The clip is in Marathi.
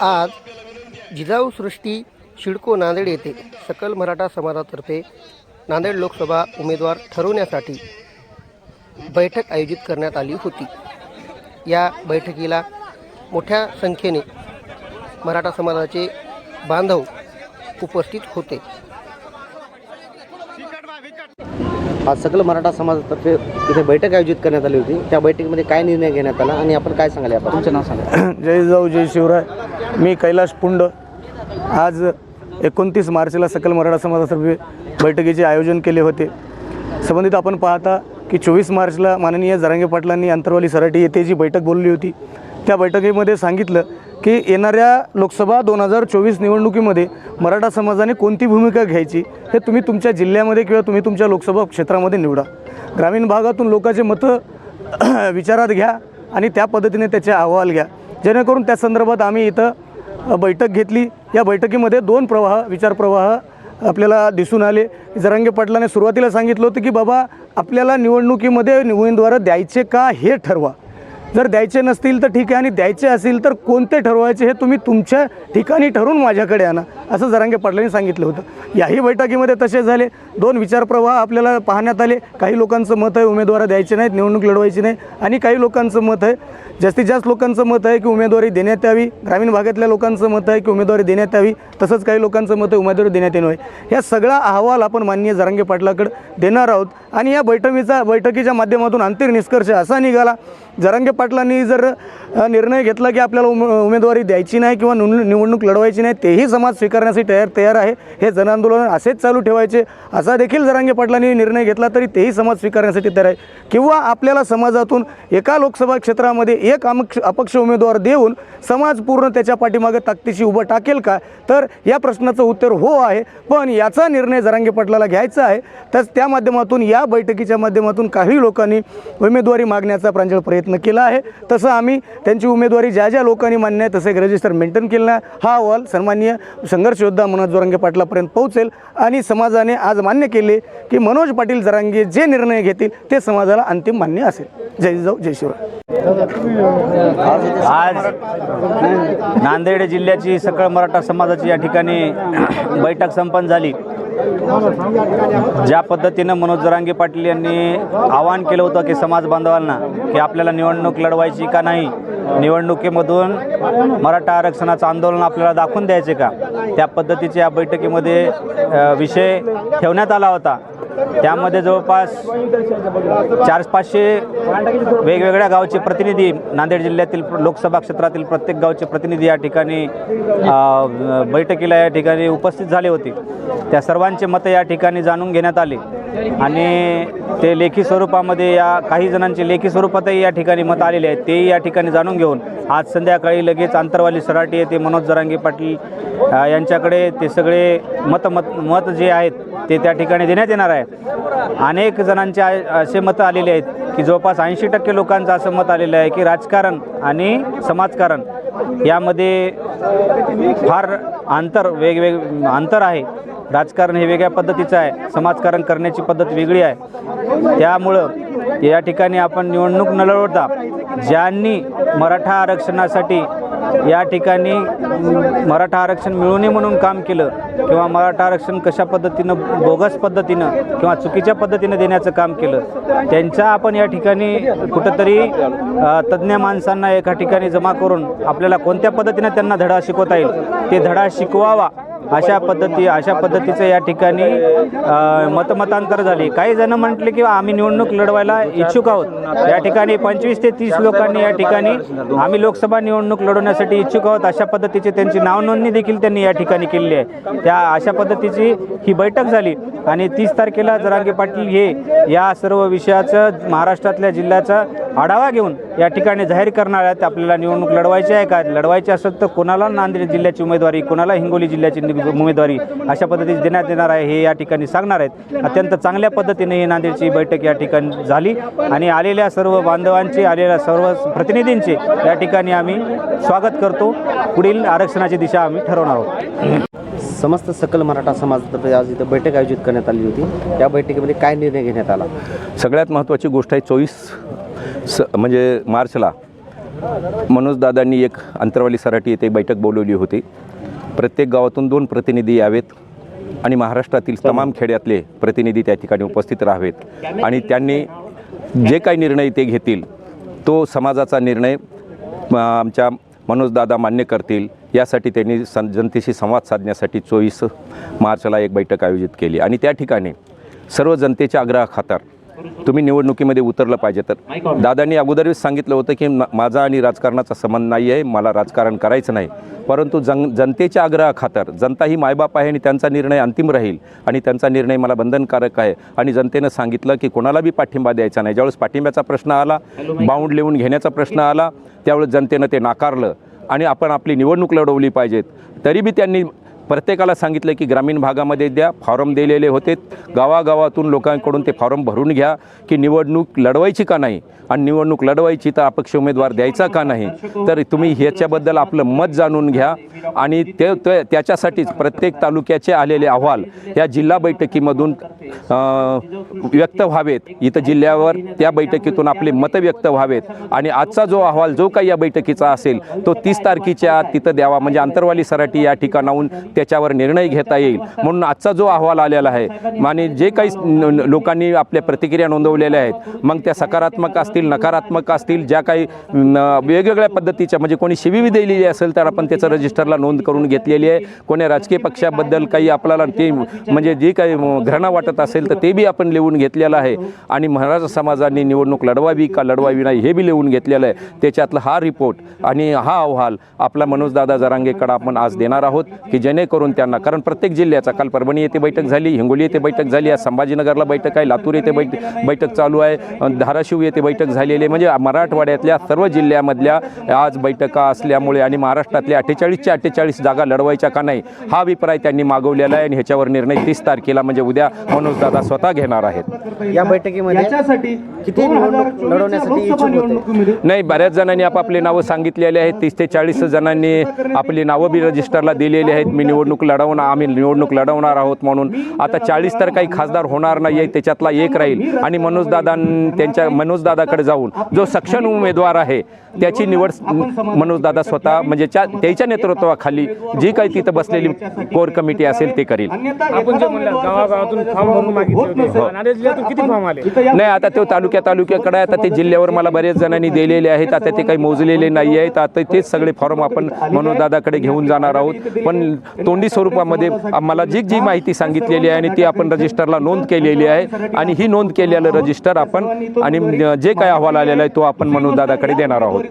आज जिजाऊ सृष्टी शिडको नांदेड येथे सकल मराठा समाजातर्फे नांदेड लोकसभा उमेदवार ठरवण्यासाठी बैठक आयोजित करण्यात आली होती. या बैठकीला मोठ्या संख्येने मराठा समाजाचे बांधव उपस्थित होते. आज सकल मराठा समाजातर्फे इथे बैठक आयोजित करण्यात आली होती. त्या बैठकीमध्ये काय निर्णय घेण्यात आला आणि आपण काय सांगाल आपण तुमचं नाव सांगा. जय जाऊ जय शिवराय. मी कैलाश पुंड. आज एकोणतीस मार्चला सकल मराठा समाजातर्फे बैठकीचे आयोजन केले होते. संबंधित आपण पाहता की चोवीस मार्चला माननीय जरांगे पाटलांनी अंतरवाली सराटी येथे जी बैठक बोलली होती त्या बैठकीमध्ये सांगितलं की येणाऱ्या लोकसभा दोन हजार चोवीस निवडणुकीमध्ये मराठा समाजाने कोणती भूमिका घ्यायची हे तुम्ही तुमच्या जिल्ह्यामध्ये किंवा तुम्ही तुमच्या लोकसभा क्षेत्रामध्ये निवडा. ग्रामीण भागातून लोकांचे मतं विचारात घ्या आणि त्या पद्धतीने त्याचे अहवाल घ्या. जेणेकरून त्या संदर्भात आम्ही इथं बैठक घेतली. या बैठकीमध्ये दोन प्रवाह विचारप्रवाह आपल्याला दिसून आले. जरांगे पाटलाने सुरुवातीला सांगितलं होतं की बाबा आपल्याला निवडणुकीमध्ये उमेदवार द्यायचे का हे ठरवा. जर द्यायचे नसतील तर ठीक आहे आणि द्यायचे असेल तर कोणते ठरवायचे हे तुम्ही तुमच्या ठिकाणी ठरवून माझ्याकडे आणा असं जरांगे पाटलांनी सांगितलं होतं. याही बैठकीमध्ये तसे झाले. दोन विचारप्रवाह आपल्याला पाहण्यात आले. काही लोकांचं मत आहे उमेदवार द्यायचे नाहीत निवडणूक लढवायची नाही. आणि काही लोकांचं मत आहे जास्तीत जास्त लोकांचं मत आहे की उमेदवारी देण्यात यावी. ग्रामीण भागातल्या लोकांचं मत आहे की उमेदवारी देण्यात यावी. तसंच काही लोकांचं मत आहे उमेदवारी देण्यात येणं या सगळा अहवाल आपण माननीय जरांगे पाटलाकडे देणार आहोत. आणि या बैठकीचा बैठकीच्या माध्यमातून अंतिम निष्कर्ष असा निघाला. जरांगे पाटलांनी जर निर्णय घेतला की आपल्याला उम उमेदवारी द्यायची नाही किंवा निवडणूक लढवायची नाही तेही समाज स्वीकारण्यासाठी तयार तयार आहे. हे जनआंदोलन असेच चालू ठेवायचे. असा देखील जरांगे पाटलांनी निर्णय घेतला तरी तेही समाज स्वीकारण्यासाठी तयार आहे. किंवा आपल्याला समाजातून एका लोकसभा क्षेत्रामध्ये एक अमक्ष अपक्ष उमेदवार देऊन समाज पूर्ण त्याच्या पाठीमागे ताकदीशी उभं टाकेल का? तर या प्रश्नाचं उत्तर हो आहे. पण याचा निर्णय जरांगे पाटलाला घ्यायचा आहे. तर त्या माध्यमातून या बैठकीच्या माध्यमातून काही लोकांनी उमेदवारी मागण्याचा प्रांजळ प्रयत्न केला आहे. तसं आम्ही त्यांची उमेदवारी ज्या ज्या लोकांनी मान्य आहे तसं एक रजिस्टर मेंटेन केलं आहे. हा अहवाल सन्मान्य संघर्ष योद्धा मनोज जरांगे पाटलापर्यंत पोहोचेल. आणि समाजाने आज मान्य केले की मनोज पाटील जरांगे जे निर्णय घेतील ते समाजाला अंतिम मान्य असेल. जय जाऊ जय शिवराय. आज नांदेड जिल्ह्याची सकळ मराठा समाजाची या ठिकाणी बैठक संपन्न झाली. ज्या पद्धतीनं मनोज जरांगे पाटील यांनी आवाहन केलं होतं की समाज बांधवांना की आपल्याला निवडणूक लढवायची का नाही निवडणुकीमधून मराठा आरक्षणाचं आंदोलन आपल्याला दाखवून द्यायचे का? त्या पद्धतीच्या या बैठकीमध्ये विषय ठेवण्यात आला होता. त्यामध्ये जवळपास चार पाचशे वेगवेगळ्या गावचे प्रतिनिधी नांदेड जिल्ह्यातील लोकसभा क्षेत्रातील प्रत्येक गावचे प्रतिनिधी या ठिकाणी बैठकीला या ठिकाणी उपस्थित झाले होते. त्या सर्वांचे मतं या ठिकाणी जाणून घेण्यात आले. आणि ते लेखी स्वरूपामध्ये या काही जणांचे लेखी स्वरूपातही या ठिकाणी मत आलेले आहेत. तेही या ठिकाणी जाणून घेऊन आज संध्याकाळी लगेच आंतरवाली सराटी येथे मनोज जरांगे पाटील यांच्याकडे ते सगळे मत मत मत जे आहेत ते त्या ठिकाणी देण्यात येणार आहे अनेक जणांचे आ- असे मतं आलेले आहेत की जवळपास ऐंशी टक्के लोकांचं असं मत आलेलं आहे की राजकारण आणि समाजकारण यामध्ये फार अंतर वेगवेग अंतर आहे. राजकारण हे वेगळ्या पद्धतीचं आहे. समाजकारण करण्याची पद्धत वेगळी आहे. त्यामुळं या ठिकाणी आपण निवडणूक न लढवता ज्यांनी मराठा आरक्षणासाठी या ठिकाणी मराठा आरक्षण मिळू नये म्हणून काम केलं किंवा मराठा आरक्षण कशा पद्धतीनं बोगस पद्धतीनं किंवा चुकीच्या पद्धतीनं देण्याचं काम केलं त्यांच्या आपण या ठिकाणी कुठंतरी तज्ज्ञ माणसांना एका ठिकाणी जमा करून आपल्याला कोणत्या पद्धतीनं त्यांना धडा शिकवता येईल ते धडा शिकवावा. अशा पद्धती अशा पद्धतीचं या ठिकाणी मतमतांतर झाले. काही जण म्हटले की आम्ही निवडणूक लढवायला इच्छुक आहोत. या ठिकाणी पंचवीस ते तीस लोकांनी या ठिकाणी आम्ही लोकसभा निवडणूक लढवण्यासाठी इच्छुक आहोत. अशा पद्धतीची त्यांची नावनोंदणी देखील त्यांनी या ठिकाणी केलेली आहे. त्या अशा पद्धतीची ही बैठक झाली आणि तीस तारखेला जरांगे पाटील हे या सर्व विषयाचं महाराष्ट्रातल्या जिल्ह्याचा आढावा घेऊन या ठिकाणी जाहीर करणार आहेत. आपल्याला निवडणूक लढवायची आहे का? लढवायची असेल तर कोणाला नांदेड जिल्ह्याची उमेदवारी कोणाला हिंगोली जिल्ह्याची उमेदवारी अशा पद्धतीने देण्यात येणार आहे हे या ठिकाणी सांगणार आहेत. अत्यंत चांगल्या पद्धतीने ही नांदेडची बैठक या ठिकाणी झाली आणि आलेल्या सर्व बांधवांचे आलेल्या सर्व प्रतिनिधींचे या ठिकाणी आम्ही स्वागत करतो. पुढील आरक्षणाची दिशा आम्ही ठरवणार आहोत. समस्त सकल मराठा समाजातर्फे आज इथं बैठक आयोजित करण्यात आली होती. या बैठकीमध्ये काय निर्णय घेण्यात आला? सगळ्यात महत्त्वाची गोष्ट आहे चोवीस स म्हणजे मार्चला मनोजदादांनी एक अंतरवाली सराटी येथे बैठक बोलवली होती. प्रत्येक गावातून दोन प्रतिनिधी यावेत आणि महाराष्ट्रातील तमाम खेड्यातले प्रतिनिधी त्या ठिकाणी उपस्थित राहावेत. आणि त्यांनी जे काही निर्णय ते घेतील तो समाजाचा निर्णय आमच्या मनोजदादा मान्य करतील. यासाठी त्यांनी सं जनतेशी संवाद साधण्यासाठी चोवीस मार्चला एक बैठक आयोजित केली. आणि त्या ठिकाणी सर्व जनतेच्या आग्रहाखातर तुम्ही निवडणुकीमध्ये उतरलं पाहिजे तर. दादांनी अगोदरच सांगितलं होतं की माझा आणि राजकारणाचा संबंध नाही आहे मला राजकारण करायचं नाही. परंतु जन जनतेच्या आग्रहाखातर जनता ही मायबाप आहे आणि त्यांचा निर्णय अंतिम राहील आणि त्यांचा निर्णय मला बंधनकारक आहे. आणि जनतेनं सांगितलं की कोणाला बी पाठिंबा द्यायचा नाही. ज्यावेळेस पाठिंब्याचा प्रश्न आला बाउंड लिहून घेण्याचा प्रश्न आला त्यावेळेस जनतेनं ते नाकारलं. आणि आपण आपली निवडणूक लढवली पाहिजेत. तरी बी त्यांनी प्रत्येकाला सांगितलं की ग्रामीण भागामध्ये द्या फॉर्म दिलेले होते. गावागावातून लोकांकडून ते फॉर्म भरून घ्या की निवडणूक लढवायची का नाही? आणि निवडणूक लढवायची तर अपक्ष उमेदवार द्यायचा का नाही? तर तुम्ही ह्याच्याबद्दल आपलं मत जाणून घ्या. आणि ते त्याच्यासाठीच प्रत्येक तालुक्याचे आलेले अहवाल या जिल्हा बैठकीमधून व्यक्त व्हावेत. इथं जिल्ह्यावर त्या बैठकीतून आपले मतं व्यक्त व्हावेत. आणि आजचा जो अहवाल जो काही या बैठकीचा असेल तो तीस तारखेच्या तिथं द्यावा. म्हणजे आंतरवाली सराटी या ठिकाणाहून त्याच्यावर निर्णय घेता येईल. म्हणून आजचा जो अहवाल आलेला आहे आणि जे काही लोकांनी आपल्या प्रतिक्रिया नोंदवलेल्या आहेत मग त्या सकारात्मक असतील नकारात्मक असतील ज्या काही न, वेगवेगळ्या पद्धतीच्या म्हणजे कोणी शिवी दिलेली असेल तर आपण त्याचं रजिस्टरला नोंद करून घेतलेली आहे. कोणी राजकीय पक्षाबद्दल काही आपल्याला ते म्हणजे जे काही घृणा वाटत असेल तर ते बी आपण लिहून घेतलेलं आहे. आणि महाराज समाजाने निवडणूक लढवावी का लढवावी नाही हे बी लिहून घेतलेलं आहे. त्याच्यातला हा रिपोर्ट आणि हा अहवाल आपला मनोजदादा जरांगेकडं आपण आज देणार आहोत की जेणेकरून त्यांना कारण प्रत्येक जिल्ह्याचा काल परभणी येथे बैठक झाली हिंगोली येथे बैठक झाली आज संभाजीनगरला बैठक आहे लातूर येथे बैठ बैठक चालू आहे अ, धाराशिव येथे बैठक झालेली आहे. म्हणजे मराठवाड्यातल्या सर्व जिल्ह्यामधल्या आज बैठका असल्यामुळे आणि महाराष्ट्रातल्या अठ्ठेचाळीसच्या अठ्ठेचाळीस जागा लढवायच्या का नाही हा अभिप्राय त्यांनी मागवलेला आहे आणि ह्याच्यावर निर्णय तीस तारखेला म्हणजे उद्या मनोजदादा स्वतः घेणार आहेत. या बैठकीमध्ये किती लढवण्यासाठी नाही बऱ्याच जणांनी आपापले नावं सांगितलेले आहेत तीस ते चाळीस जणांनी आपली नावं बी रजिस्टरला दिलेली आहेत मी निवडणूक लढवणार आम्ही निवडणूक लढवणार आहोत म्हणून. आता चाळीस तर काही खासदार होणार नाही आहे त्याच्यातला एक राहील. आणि मनोजदादा त्यांच्या मनोजदादाकडे जाऊन जो सक्षम उमेदवार आहे त्याची निवड मनोजदादा स्वतः म्हणजे त्या त्याच्या नेतृत्वाखाली जी काही तिथं बसलेली कोर कमिटी असेल ते करील. आपण जे म्हणलं गावागावातून फॉर्म भरून मागितले होते. नांदेड जिल्ह्यातून किती फॉर्म आले? नाही आता तो तालुक्या तालुक्याकडे आता ते जिल्ह्यावर मला बरेच जणांनी दिलेले आहेत. आता ते काही मोजलेले नाही आहेत आता तेच सगळे फॉर्म आपण मनोजदादाकडे घेऊन जाणार आहोत. पण तोंडी स्वरूपामध्ये आम्हाला जी जी माहिती सांगितलेली आहे आणि ती आपण रजिस्टरला नोंद केलेली आहे आणि ही नोंद केलेलं रजिस्टर आपण आणि जे काय अहवाल आलेला आहे तो आपण मनोजदादाकडे देणार आहोत.